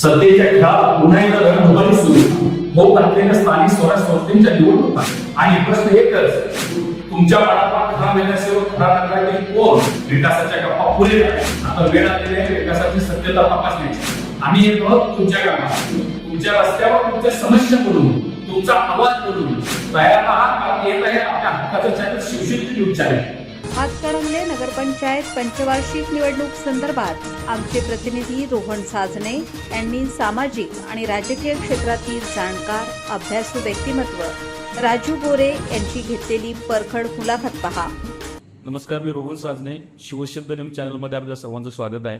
सत्तेच्या खेळात पुन्हा एकदा रणधुमाळी सुरू होत असलेल्या स्थानिक स्वराज संस्थेच्या निवडणुका आणि प्रश्न एकच तुमच्या पाडापाड खरा नगरसेवक खरा नगरातील कोण? विकासाच्या गप्पा पुरे आता वेळ आलेली आहे विकासाची सत्यता तपासण्याची. आम्ही येतो तुमच्या गावात तुमच्या रस्त्यावर तुमच्या समस्या करून तुमचा आवाज करून तयार आहात कारण येत आहे आपल्या हक्काचं channel Shivshakti news channel Hatkanangale नगरपंचायत पंचवार्षिक निवडणूक संदर्भात आमचे प्रतिनिधी रोहन साजणे यांनी सामाजिक आणि राजकीय क्षेत्रातील जाणकार अभ्यासू व्यक्तिमत्व राजू गोरे यांची घेतलेली परखड मुलाखत पहा. नमस्कार मी रोहन साजने शिवशब्द न्यूज चॅनलमध्ये आपल्या सर्वांचं स्वागत आहे.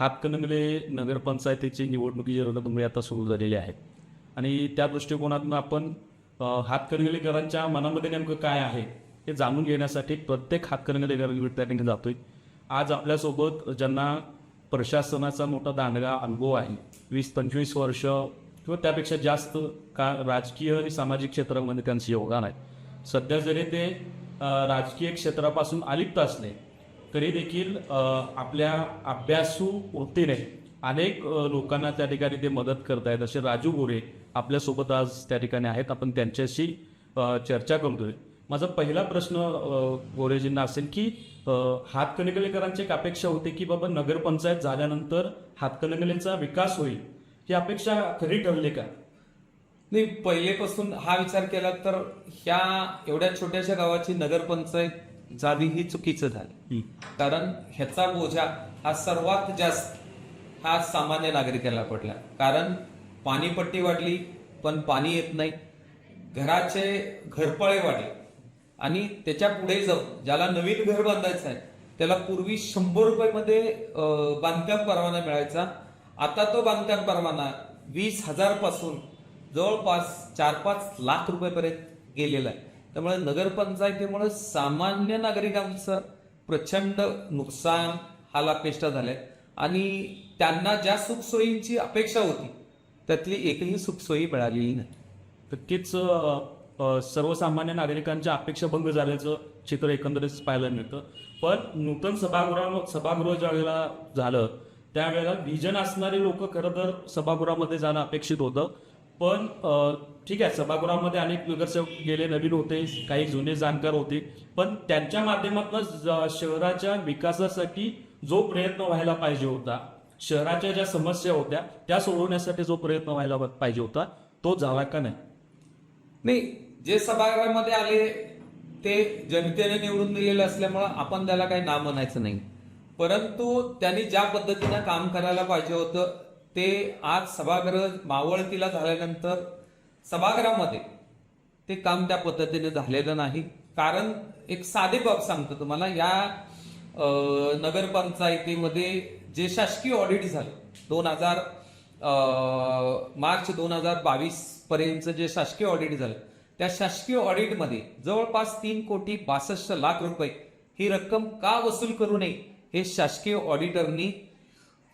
हातकणंगले नगरपंचायतीची निवडणुकीची रणधुमाळी आता सुरू झालेली आहे. आणि त्या दृष्टिकोनातून आपण अ, हातकणंगलेकरांच्या मनामध्ये नेमकं काय आहे? हे जाणून घेण्यासाठी प्रत्येक हातकणंगलेकर त्या ठिकाणी जातोय. आज आपल्यासोबत ज्यांना प्रशासनाचा मोठा दांडगा अनुभव आहे वीस पंचवीस वर्ष किंवा त्यापेक्षा जास्त का राजकीय आणि सामाजिक क्षेत्रामध्ये त्यांचं योगदान आहे. सध्या जरी ते राजकीय क्षेत्रापासून अलिप्त असले तरी देखील आपल्या अभ्यासू वृत्तीने अनेक लोकांना त्या ठिकाणी ते मदत करत आहेत. असे राजू गोरे आपल्यासोबत आज त्या ठिकाणी आहेत. आपण त्यांच्याशी चर्चा करतोय. माझा पहिला प्रश्न गोरेजींना असेल की हातकणंगलेकरांची एक अपेक्षा होती की बाबा नगरपंचायत झाल्यानंतर हातकणंगलेचा विकास होईल ही अपेक्षा खरी ठरली का? नाही पहिलेपासून हा विचार केला तर ह्या एवढ्या छोट्याशा गावाची नगरपंचायत झाली ही चुकीचं झालं. कारण ह्याचा बोजा हा सर्वात जास्त हा सामान्य नागरिकाला पडला. कारण पाणीपट्टी वाढली पण पाणी येत नाही. घराचे घरपळे वाढले. आणि त्याच्या पुढे जाऊन ज्याला नवीन घर बांधायचं आहे त्याला पूर्वी शंभर रुपयामध्ये बांधकाम परवाना मिळायचा. आता तो बांधकाम परवाना वीस हजारपासून जवळपास चार पाच लाख रुपयापर्यंत गेलेला आहे. त्यामुळे नगरपंचायतीमुळे सामान्य नागरिकांचं प्रचंड नुकसान हालापेष्टा झालं आहे आणि त्यांना ज्या सुखसोयींची अपेक्षा होती त्यातली एकही सुखसोयी मिळालेली नाही. नक्कीच सर्वसामान्य नागरिकांच्या अपेक्षा भंग झाल्याचं चित्र एकंदरीत पाहायला मिळतं. पण नूतन सभागृहा सभागृह ज्या वेळेला झालं त्यावेळेला विजन असणारे लोक खरं तर सभागृहामध्ये जाणं अपेक्षित होतं. पण ठीक आहे सभागृहामध्ये अनेक नगरसेवक गेले नवीन होते काही जुने जाणकार होते. पण त्यांच्या माध्यमातून शहराच्या विकासासाठी जो प्रयत्न व्हायला पाहिजे होता शहराच्या ज्या समस्या होत्या त्या सोडवण्यासाठी जो प्रयत्न व्हायला पाहिजे होता तो झाला का नाही? नाही जे सभागृहामध्ये आले ते जनतेने निवडून दिलेले असल्यामुळं आपण त्याला काही नाव म्हणायचं नाही. परंतु त्यांनी ज्या पद्धतीनं काम करायला पाहिजे होतं ते आज सभागृह मावळतीला झाल्यानंतर सभागृहामध्ये ते काम त्या पद्धतीने झालेलं नाही. कारण एक साधे बाब सांगतो तुम्हाला या नगरपंचायतीमध्ये जे शासकीय ऑडिट झालं दोन हजार मार्च दोन हजार बावीस पर्यंतचं जे शासकीय ऑडिट झालं त्या शासकीय ऑडिटमध्ये जवळपास तीन कोटी बासष्ट लाख रुपये ही रक्कम का वसूल करू नये हे शासकीय ऑडिटरनी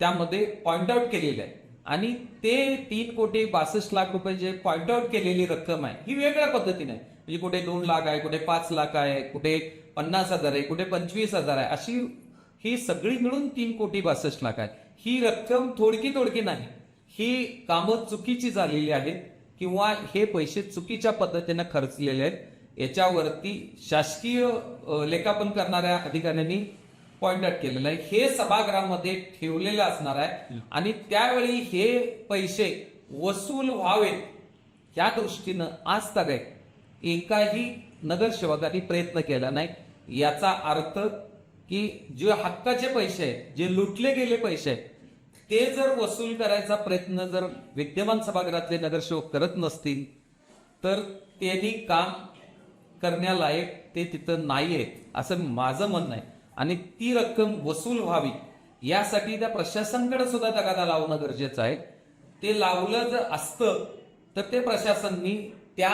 त्यामध्ये पॉइंट आउट केलेलं आहे. आणि ते तीन कोटी बासष्ट लाख रुपये जे पॉइंट आउट केलेली रक्कम आहे ही वेगळ्या पद्धतीने आहे. म्हणजे कुठे दोन लाख आहे कुठे पाच लाख आहे कुठे पन्नास हजार आहे कुठे पंचवीस हजार आहे अशी ही सगळी मिळून तीन कोटी बासष्ट लाख आहे. ही रक्कम थोडकी थोडकी नाही ही कामं चुकीची झालेली आहेत. किंवा हे पैसे चुकीच्या पद्धतीने खर्चलेले आहेत याच्यावरती शासकीय लेखापन करणाऱ्या अधिकाऱ्यांनी पॉइंट आउट केलेलं आहे. हे सभागृहामध्ये ठेवलेलं असणार आहे आणि त्यावेळी हे पैसे वसूल व्हावेत या दृष्टीनं आज तक एकाही नगरसेवकांनी प्रयत्न केला नाही. याचा अर्थ की जे हक्काचे पैसे आहेत जे लुटले गेले पैसे आहेत ते जर वसूल करायचा प्रयत्न जर विद्यमान सभागृहातले नगरसेवक करत नसतील तर त्यांनी काम करण्यालायक ते तिथं नाही आहेत असं माझं म्हणणं आहे. आणि ती रक्कम वसूल व्हावी यासाठी त्या प्रशासनाकडे सुद्धा तगादा लावणं गरजेचं आहे. ते लावलं जर असतं तर ते प्रशासननी त्या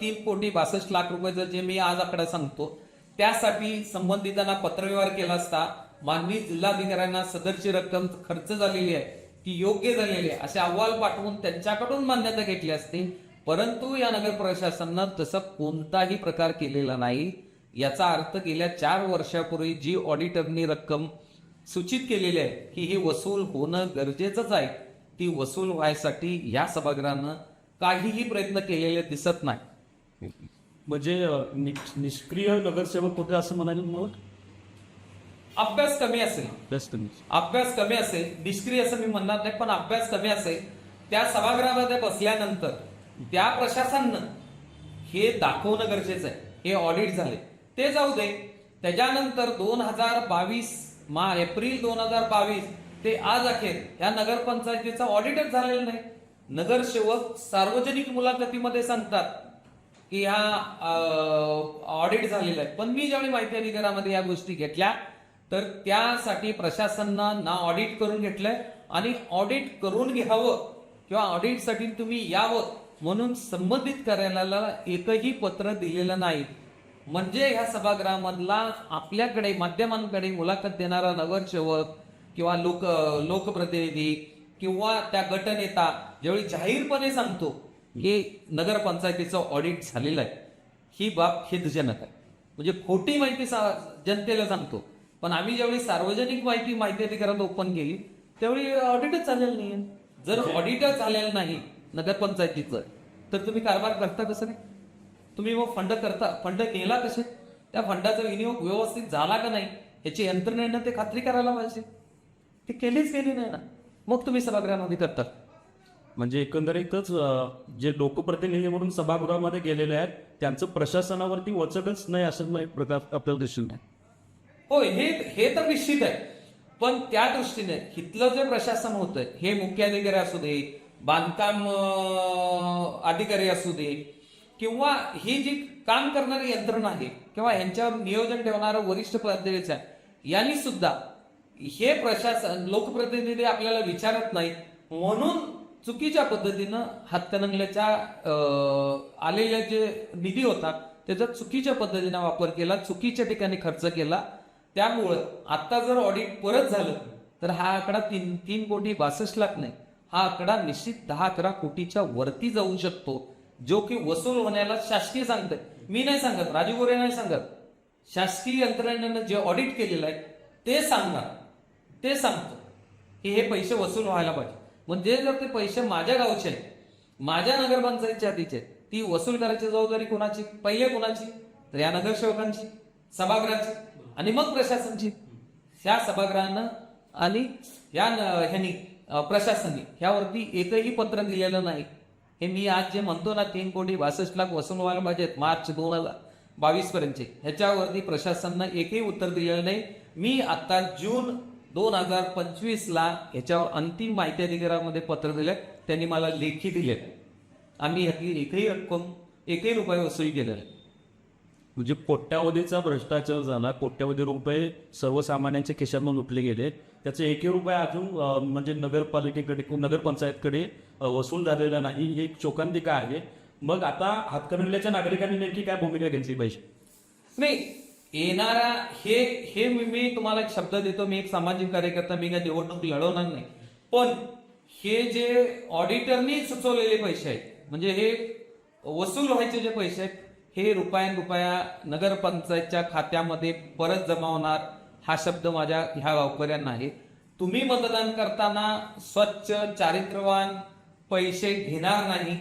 तीन कोटी बासष्ट लाख रुपये जे मी आज आकडा सांगतो त्यासाठी संबंधितांना पत्रव्यवहार केला असता मानवी जिल्हाधिकाऱ्यांना सदरची रक्कम खर्च झालेली आहे ती योग्य झालेली आहे असे अहवाल पाठवून त्यांच्याकडून मान्यता घेतली असती. परंतु या नगर प्रशासनानं तसा कोणताही प्रकार केलेला नाही. याचा अर्थ गेल्या चार वर्षापूर्वी जी ऑडिटरनी रक्कम सूचित केलेली आहे की ही वसूल होणं गरजेचंच आहे ती वसूल व्हायसाठी या सभागृहानं काहीही प्रयत्न केलेले दिसत नाही. म्हणजे निष्क्रिय नगरसेवक होते असं म्हणाले मग? अभ्यास कमी असेल. बेस्ट अभ्यास कमी असेल निष्क्रिय असं मी म्हणणार नाही पण अभ्यास कमी असेल त्या सभागृहामध्ये बसल्यानंतर त्या प्रशासनानं हे दाखवणं गरजेचं आहे. हे ऑडिट झाले ते जाऊ दे. त्याच्यानंतर दोन हजार बावीस मा एप्रिल दोन हजार बावीस ते आज अखेर या नगरपंचायतीचा ऑडिटच झालेलं नाही. नगरसेवक सार्वजनिक मुलाखतीमध्ये सांगतात की हा ऑडिट झालेला आहे. पण मी ज्यावेळी माहिती अधिकारामध्ये या गोष्टी घेतल्या तर त्यासाठी प्रशासनानं ना ऑडिट करून घेतलंय आणि ऑडिट करून घ्यावं किंवा ऑडिटसाठी तुम्ही यावं म्हणून संबंधित कार्यालयाला एकही पत्र दिलेलं नाही. म्हणजे ह्या सभागृहामधला आपल्याकडे माध्यमांकडे मुलाखत देणारा नगरसेवक किंवा लोक लोकप्रतिनिधी किंवा त्या गटनेता ज्यावेळी जाहीरपणे सांगतो की नगरपंचायतीचं ऑडिट झालेलं आहे. ही बाब खेदजनक आहे. म्हणजे खोटी माहिती सा- जनतेला सांगतो. पण आम्ही ज्यावेळी सार्वजनिक माहिती माहिती अधिकारात ओपन केली त्यावेळी ऑडिटच झालेलं नाही जर ऑडिटच झालेलं नाही नगरपंचायतीचं तर तुम्ही कारभार करता कसं काय तुम्ही मग फंड करता फंड केला कसे? त्या फंडाचा विनियोग व्यवस्थित झाला का नाही? याची यंत्रणेनं ते खात्री करायला पाहिजे. ते केलीच केली नाही ना. मग तुम्ही सभागृहामध्ये करता. म्हणजे एकंदरीतच जे लोकप्रतिनिधी म्हणून सभागृहामध्ये गेलेले आहेत त्यांचं प्रशासनावरती वचकच नाही असं प्रकार आपल्याला दिसून होय हे हे तर निश्चित आहे. पण त्या दृष्टीने इथलं जे प्रशासन होतं हे मुख्याधिकारी असू दे बांधकाम अधिकारी असू दे किंवा ही जी काम करणारी यंत्रणा आहे किंवा यांच्यावर नियोजन ठेवणारं वरिष्ठ पद्धतीचं आहे यांनी सुद्धा हे प्रशासन लोकप्रतिनिधी आपल्याला विचारत नाही म्हणून चुकीच्या पद्धतीनं हातकणंगल्याच्या आलेल्या जे निधी होता त्याचा चुकीच्या पद्धतीनं वापर केला चुकीच्या ठिकाणी खर्च केला त्यामुळं आता जर ऑडिट परत झालं तर हा आकडा तीन तीन कोटी बासष्ट लाख नाही. हा आकडा निश्चित दहा अकरा कोटीच्या वरती जाऊ शकतो. जो की वसूल होण्याला शासकीय सांगतंय. मी नाही सांगत राजू गोरे नाही सांगत. शासकीय यंत्रणेनं जे ऑडिट केलेलं आहे ते सांगणार. ते सांगतो की हे पैसे वसूल व्हायला पाहिजे. म्हणजे जर ते पैसे माझ्या गावचे आहेत माझ्या नगरपंचायतच्या आधीचे आहेत, ती वसूल करायची जबाबदारी कोणाची? पहिले कोणाची? तर या नगरसेवकांची सभागृहाची. आणि मग प्रशासनची. ह्या सभागृहानं आणि या ह्यानी प्रशासनाने ह्यावरती एकही पत्र दिलेलं नाही. हे मी आज जे म्हणतो ना तीन कोटी बासष्ट लाख वसूल व्हायला पाहिजेत मार्च दोन हजार बावीस पर्यंतचे. ह्याच्यावरती प्रशासनानं एकही उत्तर दिलेलं नाही. मी आता जून दोन हजार पंचवीसला ह्याच्यावर अंतिम माहिती अधिकारामध्ये पत्र दिले त्यांनी मला लेखी दिले आम्ही ह्यातली एकही रक्कम एकही रुपये वसूल केलेला आहे म्हणजे कोट्यावधीचा भ्रष्टाचार झाला कोट्यावधी रुपये सर्वसामान्यांच्या खिशातून लुटले गेले. त्याचे एकही रुपये अजून म्हणजे नगरपालिकेकडे नगरपंचायतकडे वसूल झालेला नाही. ही एक शोकांतिका आहे? मग आता हातकणंगल्याच्या नागरिकांनी नेमकी काय भूमिका घेतली पाहिजे? नाही येणारा हे हे मी मी तुम्हाला एक शब्द देतो. मी एक सामाजिक कार्यकर्ता मी काय निवडणूक लढवणार नाही. पण हे जे ऑडिटरनी सुचवलेले पैसे आहेत म्हणजे हे वसूल व्हायचे जे पैसे आहेत हे रुपयान रुपया नगरपंचायतच्या खात्यामध्ये परत जमा होणार हा शब्द माझ्या ह्या गावकऱ्यांना आहे. तुम्ही मतदान करताना स्वच्छ चारित्र्यवान पैसे घेणार नाही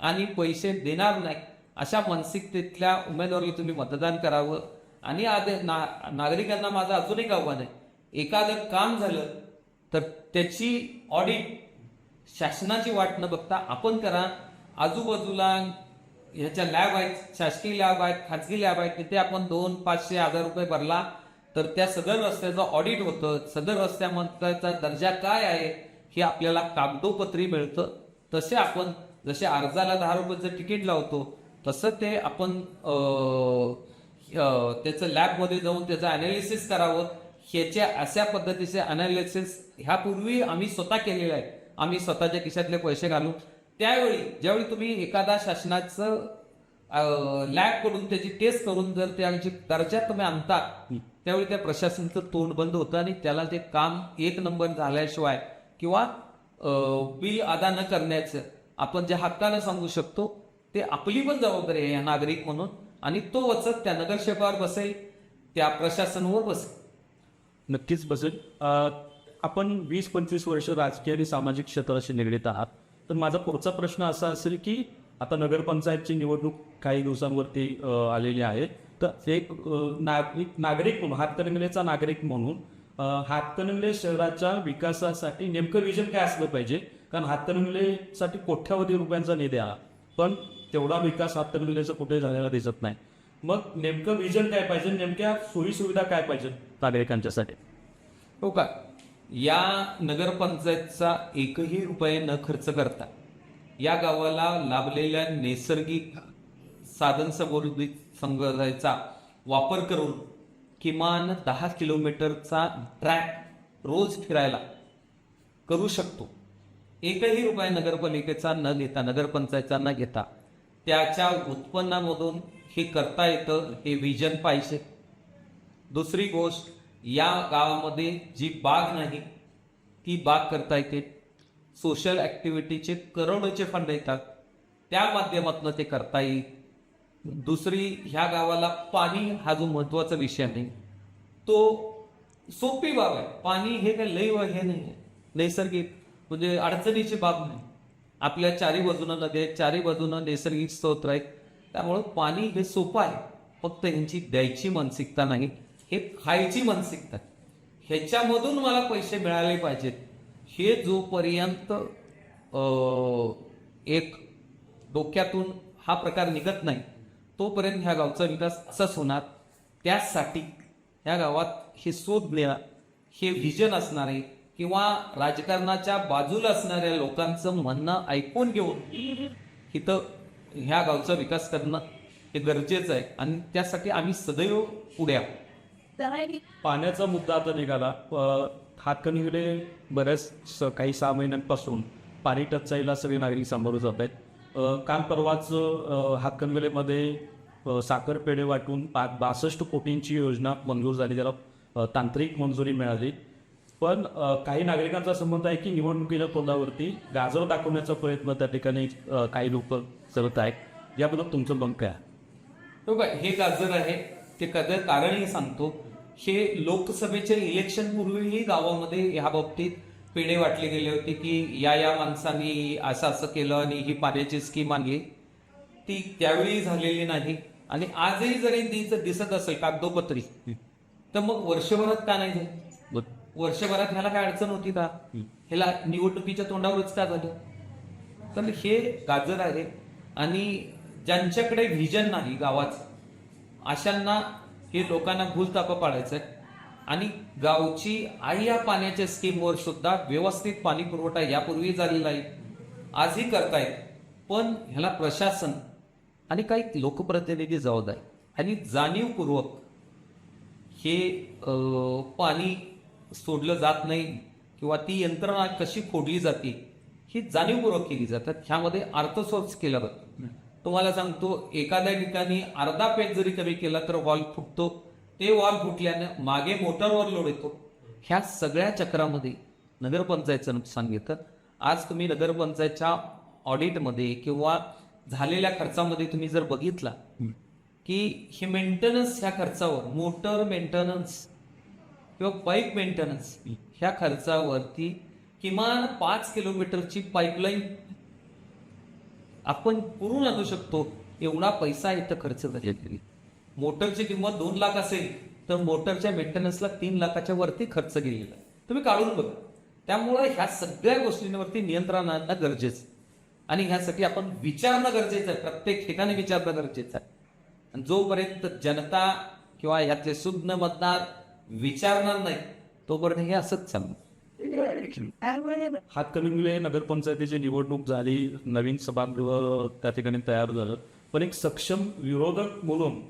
आणि पैसे देणार नाही अशा मानसिकतेतल्या उमेदवाराला तुम्ही मतदान करावं. आणि आदे ना नागरिकांना माझं अजून एक आव्हान आहे. एखादं काम झालं तर त्याची ऑडिट शासनाची वाट न बघता आपण करा. आजूबाजूला ह्याच्या लॅब आहेत शासकीय लॅब आहेत खाजगी लॅब आहेत. तिथे आपण दोन पाचशे हजार रुपये भरला तर त्या सदर रस्त्याचं ऑडिट होतं. सदर रस्त्यामधल्याचा दर्जा काय आहे हे आपल्याला कागदोपत्री मिळतं. तसे आपण जसे अर्जाला दहा रुपयाचं तिकीट लावतो तसं ते आपण त्याचं लॅबमध्ये जाऊन त्याचं अनालिसिस करावं. ह्याच्या अशा पद्धतीचे अनालिसिस ह्यापूर्वी आम्ही स्वतः केलेलं आहे. आम्ही स्वतःच्या खिशातले पैसे घालून त्यावेळी ज्यावेळी तुम्ही एखादा शासनाचं लॅबकडून त्याची टेस्ट करून जर त्याची दर्जा तुम्ही आणता त्यावेळी त्या प्रशासनाचं तोंड बंद होतं आणि त्याला ते काम एक नंबर झाल्याशिवाय किंवा बिल अदा न करण्याचं आपण जे हक्कानं सांगू शकतो ते आपली पण जबाबदारी आहे या नागरिक म्हणून आणि तो वचक त्या नगरसेवकावर बसेल त्या प्रशासनावर बसेल. नक्कीच बसेल. आपण वीस पंचवीस वर्ष राजकीय आणि सामाजिक क्षेत्राशी निगडीत आहात. तर माझा पुढचा प्रश्न असा असेल की आता नगरपंचायतची निवडणूक काही दिवसांवरती आलेली आहे. तर एक नागरिक नागरिक म्हणून हातकणंगलेचा नागरिक म्हणून हातकणंगले शहराच्या विकासासाठी नेमकं विजन काय असलं पाहिजे? कारण हातकणंगलेसाठी कोट्यावधी रुपयांचा निधी आला पण तेवढा विकास हातकणंगलेचा कुठे झालेला दिसत नाही. मग नेमकं विजन काय पाहिजे? नेमक्या सोयीसुविधा काय पाहिजे नागरिकांच्यासाठी? हो का? या नगरपंचायतचा एकही रुपये न खर्च करता या गावाला लाभलेल्या नैसर्गिक साधन समृद्धी संग्रहाचा वापर करून किमान दहा किलोमीटरचा ट्रॅक रोज फिरायला करू शकतो. एकही रुपये नगरपालिकेचा न घेता नगरपंचायतचा न घेता त्याच्या उत्पन्नामधून हे करता येतं हे विजन पाहिजे. दुसरी गोष्ट या गावामध्ये जी बाग नाही ती बाग करता येते. सोशल ॲक्टिव्हिटीचे करोडोचे फंड येतात. त्या माध्यमातून ते करता येईल. दुसरी ह्या गावाला पाणी हा जो महत्त्वाचा विषय आहे तो सोपी बाब आहे. पाणी हे काही लय हे नाही आहे नैसर्गिक म्हणजे अडचणीची बाब नाही. आपल्या चारी बाजूनं नद्या आहेत, चारी बाजूनं नैसर्गिक स्तोत्र आहेत. त्यामुळं पाणी हे सोपं आहे. फक्त यांची द्यायची मानसिकता नाही. हे खायची मानसिकता ह्याच्यामधून मला पैसे मिळाले पाहिजेत. हे जोपर्यंत एक डोक्यातून हा प्रकार निघत नाही तोपर्यंत ह्या गावचा विकास असाच होणार. त्यासाठी ह्या गावात हे शोध घेणं हे व्हिजन असणारे किंवा राजकारणाच्या बाजूला असणाऱ्या लोकांचं म्हणणं ऐकून घेऊन इथं ह्या गावचा विकास करणं हे गरजेचं आहे. आणि त्यासाठी आम्ही सदैव पुढे आहोत. पाण्याचा मुद्दा आता निघाला. अ, हातकणंगले बऱ्याच स- काही सहा महिन्यांपासून पाणी टंचाईला सगळे नागरिक सामोरं जात आहेत. काल परवाच हातकणंगलेमध्ये अ, साखर पेढे वाटून पा बासष्ट कोटींची योजना मंजूर झाली. त्याला तांत्रिक मंजुरी मिळाली. पण काही नागरिकांचा संबंध आहे की निवडणुकीच्या तोंडावरती गाजर दाखवण्याचा प्रयत्न त्या ठिकाणी काही लोक करत आहेत. याबद्दल तुमचं मत काय? हो हे गाजर आहे. ते कधी कारणही सांगतो. हे लोकसभेच्या इलेक्शन पूर्वीही गावामध्ये ह्या बाबतीत पेढे वाटले गेले होते की या या माणसांनी असं असं केलं आणि ही पाण्याची स्कीम आणली ती त्यावेळी झालेली नाही. आणि आजही जरी ती दिसत असेल कागदोपत्री तर मग वर्षभरात का नाही झाली? वर्षभरात ह्याला काय अडचण होती का? ह्याला निवडणुकीच्या तोंडावरच का झालं? तर हे गाजर आहे. आणि ज्यांच्याकडे व्हिजन नाही गावाचं अशांना हे लोकांना भूलतापा पाडायचं आहे आणि गावची आई या पाण्याच्या स्कीमवर सुद्धा व्यवस्थित पाणी पुरवठा यापूर्वी झालेला आहे. आजही करतायत. पण ह्याला प्रशासन आणि काही लोकप्रतिनिधी जबाबदार आणि जाणीवपूर्वक हे पाणी सोडलं जात नाही किंवा ती यंत्रणा कशी फोडली जाते ही जाणीवपूर्वक केली जातात. ह्यामध्ये अर्थसोर्स केला जातो. तुम्हाला सांगतो एखाद्या ठिकाणी अर्धा पेज जरी कमी केला तर वॉल फुटतो. ते वॉल फुटल्यानं मागे मोटरवर लोड येतो. ह्या सगळ्या चक्रामध्ये नगरपंचायतचं नुकसान घेतं आज तुम्ही नगरपंचायतच्या ऑडिटमध्ये किंवा झालेल्या खर्चामध्ये तुम्ही जर बघितला की हे मेंटेनन्स ह्या खर्चावर मोटर मेंटेनन्स किंवा पाईप मेंटेनन्स ह्या खर्चावरती किमान पाच किलोमीटरची पाईपलाईन आपण पुरून आणू शकतो. एवढा पैसा इथं खर्च झालेला मोटरची किंमत दोन लाख असेल तर मोटरच्या मेंटेनन्सला तीन लाखाच्या वरती खर्च गेलेला. तुम्ही काढून बघा. त्यामुळं ह्या सगळ्या गोष्टींवरती नियंत्रण आणणं गरजेचं आहे. आणि ह्यासाठी आपण विचारणं गरजेचं आहे. प्रत्येक ठिकाणी विचारणं गरजेचं आहे. आणि जोपर्यंत जनता किंवा यातले सुज्ञ मतदार विचारणार नाही तोपर्यंत हे असंच चालू हातकणंगले नगरपंचायतीची निवडणूक झाली नवीन सभागृह त्या ठिकाणी तयार झालं. पण एक सक्षम विरोधक म्हणून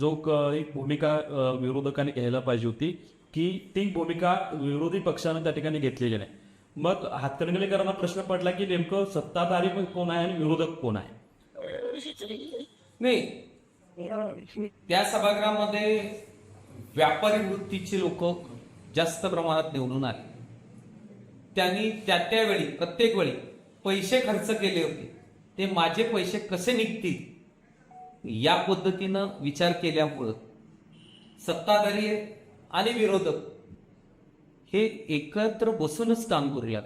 जो एक भूमिका विरोधकाने विरोधकांनी घ्यायला पाहिजे होती की ती भूमिका विरोधी पक्षानं त्या ठिकाणी घेतलेली नाही. मग हातकणंगलेकरांना प्रश्न पडला की नेमकं सत्ताधारी पण कोण आहे आणि विरोधक कोण आहे? नाही. त्या सभागृहामध्ये व्यापारी वृत्तीचे लोक जास्त प्रमाणात निवडून आले. त्यांनी त्या त्यावेळी प्रत्येक वेळी पैसे खर्च केले होते. ते माझे पैसे कसे निघतील? या पद्धतीनं विचार केल्यामुळं सत्ताधारी आणि विरोधक. हे एकत्र बसूनच काम करूया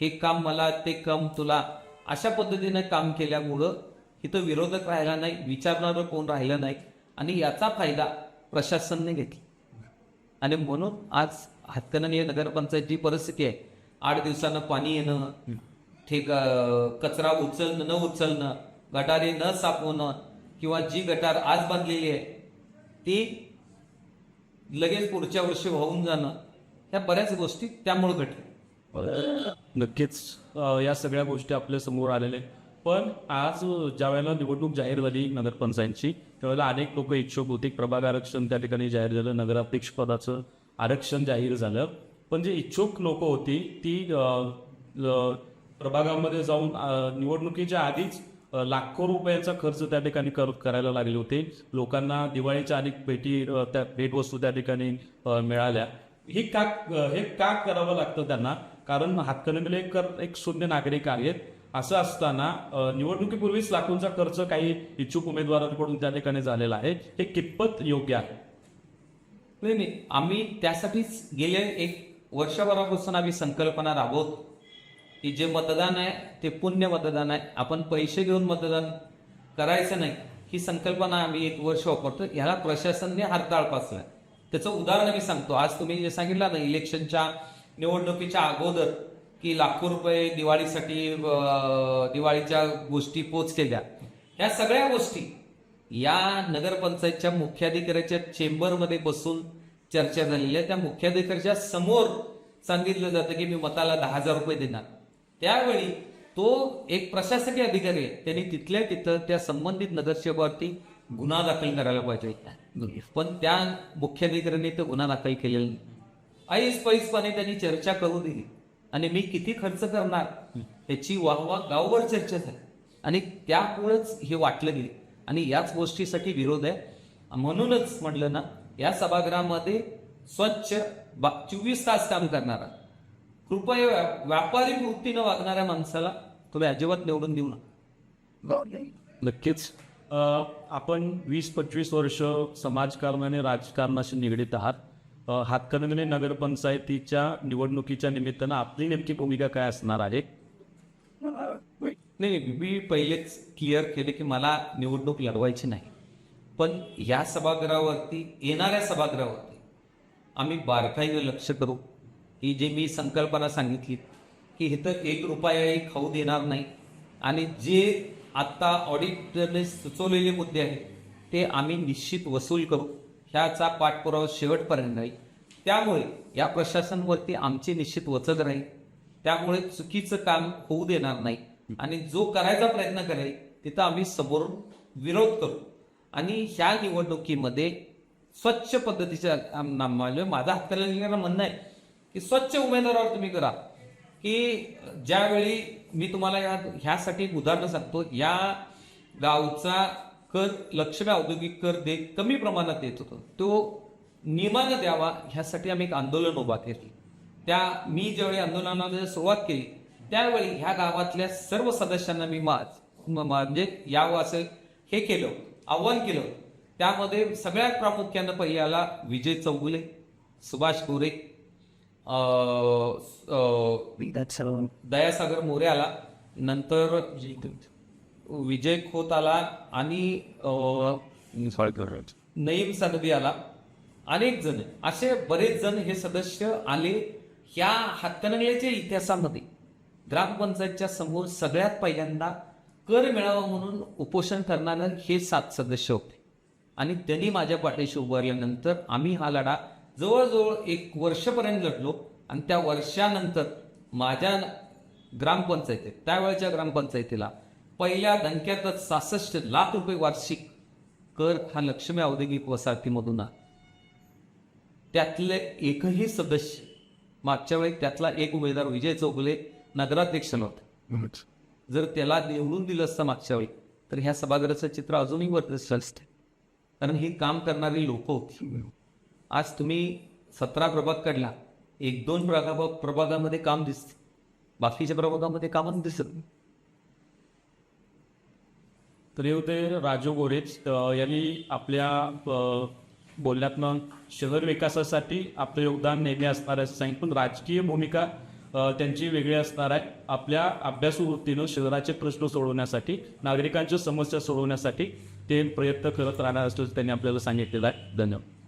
हे काम मला ते काम तुला अशा पद्धतीने काम केल्यामुळं इथं विरोधक राहिला नाही विचारणारं कोण राहिलं नाही आणि याचा फायदा प्रशासनने घेतला. आणि म्हणून आज हातकणंगले नगरपंचायतची परिस्थिती आहे आठ दिवसानं पाणी येणं ठीक कचरा उचलणं न उचलणं गटारे न साफ होणं किंवा जी गटार आज बांधलेली आहे ती लगेच पुढच्या वर्षी वाहून जाणं ह्या बऱ्याच गोष्टी त्यामुळे घडल्या. नक्कीच या सगळ्या गोष्टी आपल्यासमोर आलेल्या पण आज ज्या वेळेला निवडणूक जाहीर झाली नगरपंचायतची त्यावेळेला अनेक लोक इच्छुक होते प्रभाग आरक्षण त्या ठिकाणी जाहीर झालं नगराध्यक्ष पदाचं आरक्षण जाहीर झालं. पण जे इच्छुक लोक होती ती प्रभागामध्ये जाऊन निवडणुकीच्या आधीच लाखो रुपयाचा खर्च त्या ठिकाणी कर करायला लागले होते. लोकांना दिवाळीच्या अनेक भेटी त्या भेटवस्तू त्या ठिकाणी मिळाल्या. ही का हे का करावं लागतं त्यांना? कारण हातकणंगलेकर एक शून्य नागरिक आहेत. असं असताना निवडणुकीपूर्वीच लाखोंचा खर्च काही इच्छुक उमेदवारांकडून त्या ठिकाणी झालेला आहे. हे कितपत योग्य आहे? नाही नाही. आम्ही त्यासाठीच गेले एक वर्षभरापासून आम्ही संकल्पना राबवतो की जे मतदान आहे ते पुण्य मतदान आहे. आपण पैसे घेऊन मतदान करायचं नाही ही संकल्पना आम्ही एक वर्ष वापरतो ह्याला प्रशासनने हरताळ पासला त्याचं उदाहरण मी सांगतो. आज तुम्ही जे सांगितलं ना इलेक्शनच्या निवडणुकीच्या अगोदर की लाखो रुपये दिवाळीसाठी दिवाळीच्या गोष्टी पोच केल्या ह्या सगळ्या गोष्टी या नगरपंचायतच्या मुख्याधिकाऱ्याच्या चेंबरमध्ये बसून चर्चा झालेली आहे. त्या मुख्याधिकाऱ्याच्या समोर सांगितलं जातं की मी मताला दहा हजार रुपये देणार. त्यावेळी तो एक प्रशासकीय अधिकारी आहे. त्यांनी तिथल्या तिथं त्या संबंधित नगरसेवकावरती गुन्हा दाखल करायला पाहिजे पण त्या मुख्याधिकाऱ्यांनी तो गुन्हा दाखल केलेला नाही. ऐस पैसपणे त्यांनी चर्चा करू दिली. आणि मी किती खर्च करणार याची वाहवा गावभर चर्चा झाली. आणि त्यामुळेच हे वाटलं गेले. आणि याच गोष्टीसाठी विरोध आहे. म्हणूनच म्हटलं ना या सभागृहामध्ये स्वच्छ चोवीस तास काम करणारा. कृपया व्या- व्यापारी वृत्तीनं वागणाऱ्या माणसाला तुम्ही अजिबात निवडून देऊ नका. नक्कीच. आपण वीस पंचवीस वर्ष समाजकारण आणि राजकारणाशी निगडीत आहात. अ, हातकणंगले नगरपंचायतीच्या निवडणुकीच्या निमित्तानं आपली नेमकी भूमिका काय असणार आहे? नाही नाही, मी पहिलेच क्लिअर केले की मला निवडणूक लढवायची नाही. पण या सभागृहावरती येणाऱ्या सभागृहावरती आम्ही बारकाईनं लक्ष करू. ही जी मी संकल्पना सांगितली की इथं एक रुपयाही खाऊ देणार नाही. आणि जे आत्ता ऑडिटरने सुचवलेले मुद्दे आहेत ते आम्ही निश्चित वसूल करू. ह्याचा पाठपुरावा शेवटपर्यंत राहील. त्यामुळे या प्रशासनवरती आमची निश्चित वचक राहील. त्यामुळे चुकीचं काम होऊ देणार नाही. आणि जो करायचा प्रयत्न करेल तिथं आम्ही समोरून विरोध करू. आणि ह्या निवडणुकीमध्ये स्वच्छ पद्धतीच्या आम- म्हणजे माझा हाताला लिहिणारं म्हणणं आहे की स्वच्छ उमेदवारावर तुम्ही करा. की ज्यावेळी मी तुम्हाला या ह्यासाठी एक उदाहरण सांगतो. या गावचा कर लक्ष्मी औद्योगिक कर दे कमी प्रमाणात देत होतो. तो नियमानं द्यावा ह्यासाठी आम्ही एक आंदोलन उभा केली. त्या मी ज्यावेळी आंदोलनाला सुरुवात केली त्यावेळी ह्या गावातल्या सर्व सदस्यांना मी माझ म्हणजे यावं असं हे केलं. आव्हान केलं. त्यामध्ये सगळ्यात प्रामुख्यानं पहिल्याला विजय चौगुले सुभाष गोरे दयासागर मोरे आला. नंतर विजय खोत आला आणि नईम सनबी आला. अनेक जण असे बरेच जण हे सदस्य आले ह्या हातकणंगल्याच्या इतिहासामध्ये. ग्रामपंचायतच्या समोर सगळ्यात पहिल्यांदा कर मिळावा म्हणून उपोषण करणारे हे सात सदस्य होते. आणि त्यांनी माझ्या पाठीशी उभारल्यानंतर आम्ही हा लढा जवळजवळ एक वर्षपर्यंत लढलो. आणि त्या वर्षानंतर माझ्या ग्रामपंचायतीत त्यावेळच्या ग्रामपंचायतीला पहिल्या धनक्यातच सहासष्ट लाख रुपये वार्षिक कर हा लक्ष्मी औद्योगिक वसाहतीमधून आला. त्यातले एकही सदस्य मागच्या वेळी त्यातला एक उमेदवार विजय चौगुले नगराध्यक्ष नव्हता. जर त्याला निवडून दिलं असतं मागच्या वेळी तर ह्या सभागृहाचं चित्र अजूनही वर्चस्व असते. कारण ही काम करणारी लोक होती. आज तुम्ही सतरा प्रभाग काढला एक दोन प्रभाग प्रभागामध्ये काम दिसते. बाकीच्या प्रभागामध्ये कामच दिसत नाही. तर हे होते राजू गोरेच यांनी आपल्या बोलण्यात बोलण्यातनं शहर विकासासाठी आपलं योगदान नेहमी असणार आहे असं सांगितलं. पण राजकीय भूमिका त्यांची वेगळी असणार आहे. आपल्या अभ्यासवृत्तीनं शहराचे प्रश्न सोडवण्यासाठी नागरिकांच्या समस्या सोडवण्यासाठी ते प्रयत्न करत राहणार असल्याचं त्यांनी आपल्याला सांगितलेलं आहे. धन्यवाद.